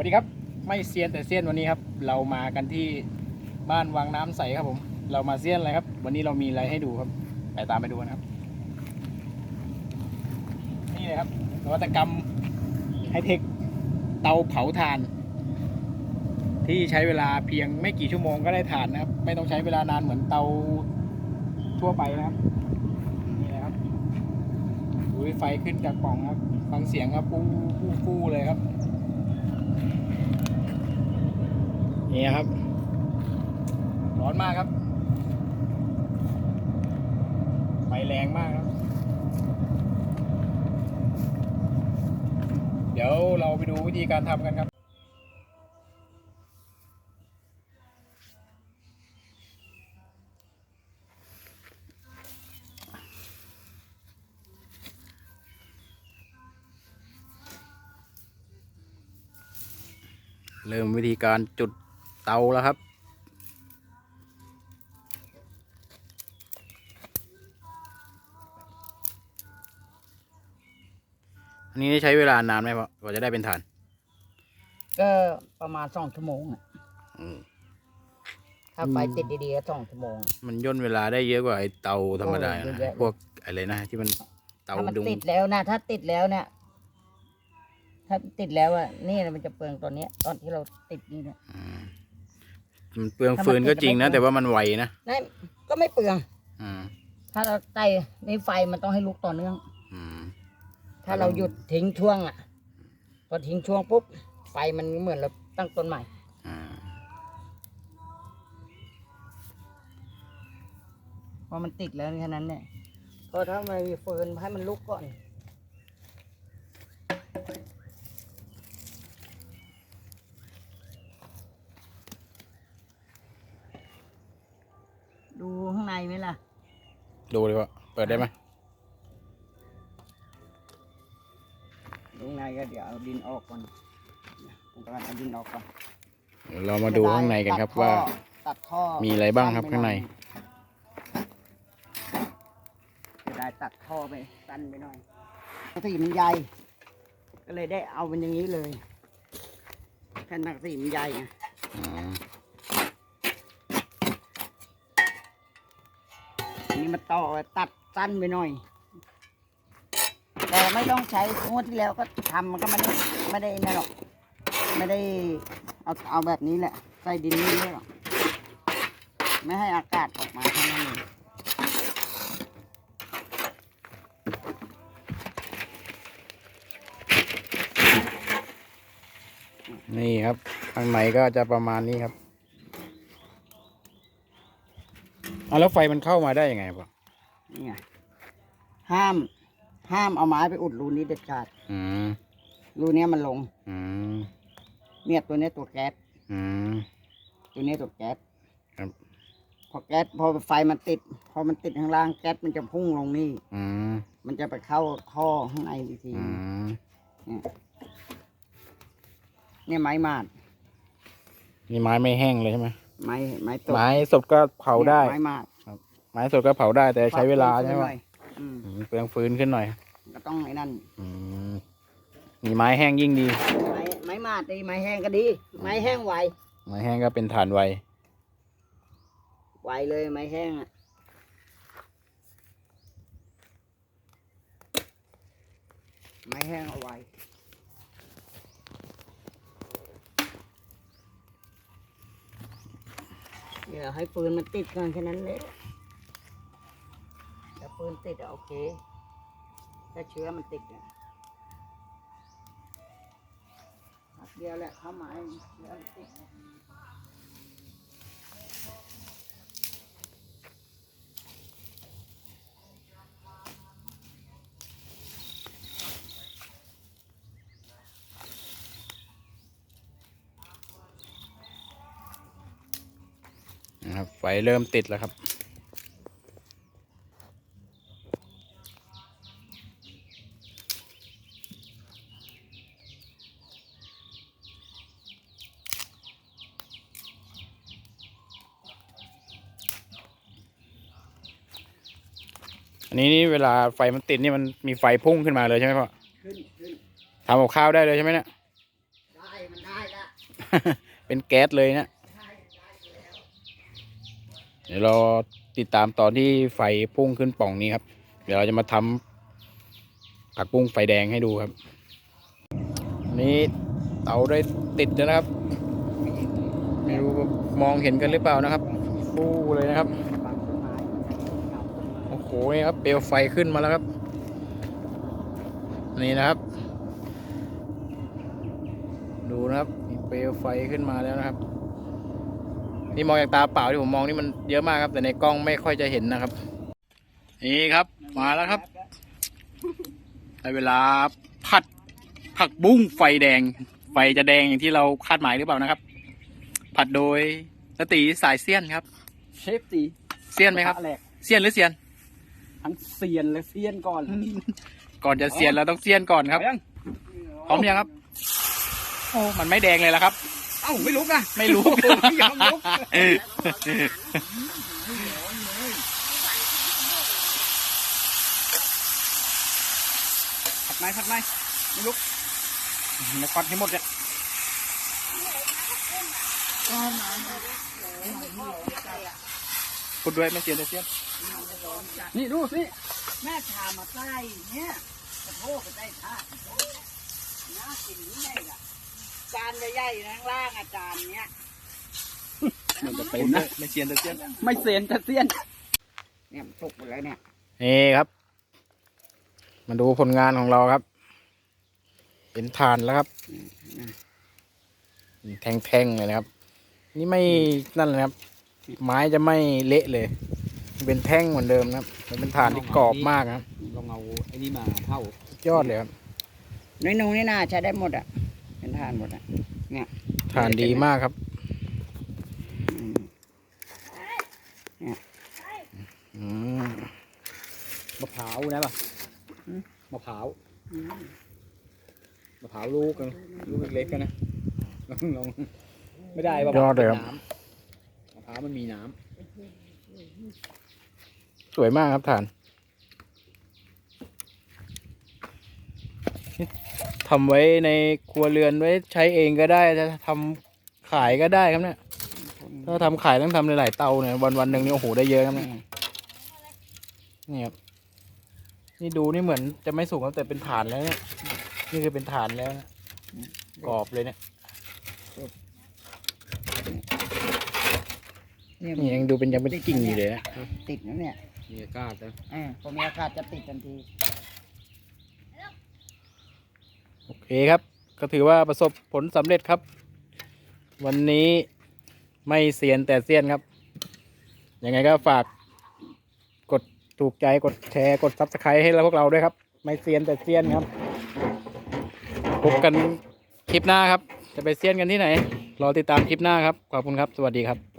วัสดีครับไม่เซียนแต่เซียนวันนี้ครับเรามากันที่บ้านวังน้ำใสครับผม เรามาเซียนอะไรครับ วันนี้เรามีอะไรให้ดูครับไปตามไปดูนะครับ นี่เลยครับนวัตกรรมไฮเทคเตาเผาถ่าน ที่ใช้เวลาเพียงไม่กี่ชั่วโมงก็ได้ถ่านนะครับ ไม่ต้องใช้เวลานานเหมือนเตาทั่วไปนะครับนี่นะครับดูไฟขึ้นจากปล่องครับฟังเสียงครับปูปูปูเลยครับ นี่ครับ ร้อนมากครับ ไฟแรงมากครับ เดี๋ยวเราไปดูวิธีการทำกันครับเริ่มวิธีการจุดเตาแล้วครับ อันนี้ใช้เวลานานไหมพ่อกว่าจะได้เป็นฐาน ก็ประมาณสองชั่วโมงอะอืมถ้าไฟติดดีๆก็สองชั่วโมง มันย่นเวลาได้เยอะกว่าไอ้เตาธรรมดาโอ้เยอะนะแยะ พวกอะไรนะที่มันเตาถ้ามันดุงติดแล้วนะถ้าติดแล้วเนี่ยถ้าติดแล้วอะนี่นะมันจะเปลืองตอนเนี้ย ตอนที่เราติดนี่เนี่ยอืม มันเปลืองฟืนก็จริงนะ แต่ว่ามันไวนะนั่นก็ไม่เปลือง อืมถ้าเราไต่ในไฟมันต้องให้ลุกต่อเนื่อง อืม ถ้าเราหยุดทิ้งช่วงอะพอทิ้งช่วงปุ๊บไฟมันเหมือนเราตั้งต้นใหม่ อ่า พอมันติดแล้วแค่นั้นเนี่ยพอถ้ามันมีฟืนให้มันลุกก่อน ดูข้างใน ไหมล่ะ ดูเลยว่าเปิดได้ไหมดูข้างในก็เดี๋ยวเอาดินออกก่อนผมกำลังเอาดินออกก่อนเดี๋ยวเรามาดูข้างในกันครับว่าตัดท่อมีอะไรบ้างครับข้างในจะได้ตัดท่อไปสั้นไปหน่อยหนังสีมันใหญ่ ก็เลยได้เอาเป็นอย่างนี้เลยแผ่นหนังสีมันใหญ่ไง อืมอันนี้มาต่อตัดสั้นไปหน่อย แต่ไม่ต้องใช้งวดที่แล้วก็ทำมันก็ไม่ได้ไม่ได้นั่นหรอก ไม่ได้เอาเอาแบบนี้แหละ ใส่ดินนี่หรอก ไม่ให้อากาศออกมาเท่านั้นเองนี่ครับ ข้างในก็จะประมาณนี้ครับ เอาแล้วไฟมันเข้ามาได้ยังไงพ่อนี่ไงห้าม ห้ามเอาไม้ไปอุดรูนี้เด็ดขาดอืมรูเนี้ยมันลง อืมเนี่ยตัวเนี้ยตัวแก๊สอืมตัวเนี้ยตัวแก๊สครับ พอแก๊สพอไฟมันติด พอมันติดข้างล่างแก๊สมันจะพุ่งลงนี่ อืมมันจะไปเข้าท่อข้างในอีกทีอืมเนี่ยไม้มาดนี่ไม้ไม่แห้งเลยใช่ไหม ไม้ไม้ตกไม้สดก็เผาได้ ไม้มาดไม้สดก็เผาได้แต่ใช้เวลาใช่ไหมน่อยอืมอืมเปลืองฟืนขึ้นหน่อย ก็ต้องไอ้นั่น อืมมีไม้แห้งยิ่งดี ไม้ไม้มาดดีไม้แห้งก็ดี ไม้แห้งไวไม้แห้งก็เป็นฐานไวไวเลยไม้แห้งอะไม้แห้งเอาไว ดี๋ยวให้ปืนมันติดก่อนแค่นั้นเลยถ้าปืนติดอะโอเคถ้าเชื้อมันติดเนี่ยเดียวแหละเข้ามาเชื้อติด นะครับ ไฟเริ่มติดแล้วครับ อันนี้นี่เวลาไฟมันติดนี่มันมีไฟพุ่งขึ้นมาเลยใช่ไหมพ่อขึ้นขึ้นทำกับข้าวได้เลยใช่ไหมเนี่ย ได้ มันได้ได้เป็นแก๊สเลยนะ เดี๋ยวเราติดตามตอนที่ไฟพุ่งขึ้นป่องนี้ครับ เดี๋ยวเราจะมาทำผักบุ้งไฟแดงให้ดูครับ นี่เตาได้ติดแล้วนะครับ ไม่รู้มองเห็นกันหรือเปล่านะครับฟูเลยนะครับ โอ้โหนี่ครับเปลวไฟขึ้นมาแล้วครับ นี่นะครับ ดูนะครับเปลวไฟขึ้นมาแล้วนะครับ นี่มองจากตาเปล่าที่ผมมองนี่มันเยอะมากครับ แต่ในกล้องไม่ค่อยจะเห็นนะครับ นี่ครับ มาแล้วครับได้เวลาผัดผักบุ้งไฟแดง ไฟจะแดงอย่างที่เราคาดหมายหรือเปล่านะครับ ผัดโดยนตีสายเซียนครับ เชฟตีเซียนไหมครับแหลกเซียนหรือเซียน ทั้งเซียนและเซียนก่อน ก่อนจะเซียนเราต้องเซียนก่อนครับเอายังพร้อมยังครับ โอ้มันไม่แดงเลยแล้วครับ เอ้าไม่ลุกนะไม่รู้ไม่ยอมลุกผัดไหมผัดไหมไม่ลุกแล้วปัดให้หมดเนี่ยพูดด้วยไม่เซียนจะเซียนนี่ดูสิแม่ชามาใต้เนี่ยกระโทกกระได้ทาดน่ากินนี่ไงล่ะ จานใหญ่ๆนะข้างล่างอาจารย์เนี้ยมันจะเป็นนะไม่เซียนจะเซียนไม่เซียนแต่เซียน เนี่ยมันสุกหมดแล้วเนี่ยนี่ครับ มาดูผลงานของเราครับ เป็นฐานแล้วครับแท่งๆเลยนะครับ นี่ไม่นั่นเลยครับ ไม้จะไม่เละเลยเป็นแท่งเหมือนเดิมนะครับมันเป็นฐานที่กรอบมากนะครับลองเอาไอ้นี่มาเท่ายอดเลยครับในนูนี่น่าใช้ได้หมดอะ เป็นทานหมดอะฐานดีมากครับอืมอืมมะพร้าวนะป่ะมะพร้าวมะพร้าวลูกกันลูกเล็กๆกันนะลองลองไม่ได้ป่ะยอดเลยครับน้ำมะพร้าวมันมีน้สวยมากครับฐาน ทำไว้ในครัวเรือนไว้ใช้เองก็ได้จะทำขายก็ได้ครับเนี่ยถ้าทำขายต้องทำหลายๆเตาเนี่ยวันวันๆหนึ่งนี่โอ้โหได้เยอะครับเนี่ยนี่ครับนี่ดูนี่เหมือนจะไม่สุกครับแต่เป็นฐานแล้วเนี่ยนี่คือเป็นฐานแล้วนะกรอบเลยเนี่ยเนี่ยนี่ยังดูเป็นยังไม่ได้กิ่งอยู่เลยนะติดนะเนี่ยำมีอากาศนะเออพอมีอากาศจะติดทันที โอเคครับ ก็ถือว่าประสบผลสำเร็จครับ วันนี้ไม่เซียนแต่เซียนครับ ยังไงก็ฝากกดถูกใจกดแชร์กดซับสไครต์ให้เราพวกเราด้วยครับ ไม่เซียนแต่เซียนครับ พบกันคลิปหน้าครับ จะไปเซียนกันที่ไหน รอติดตามคลิปหน้าครับ ขอบคุณครับ สวัสดีครับ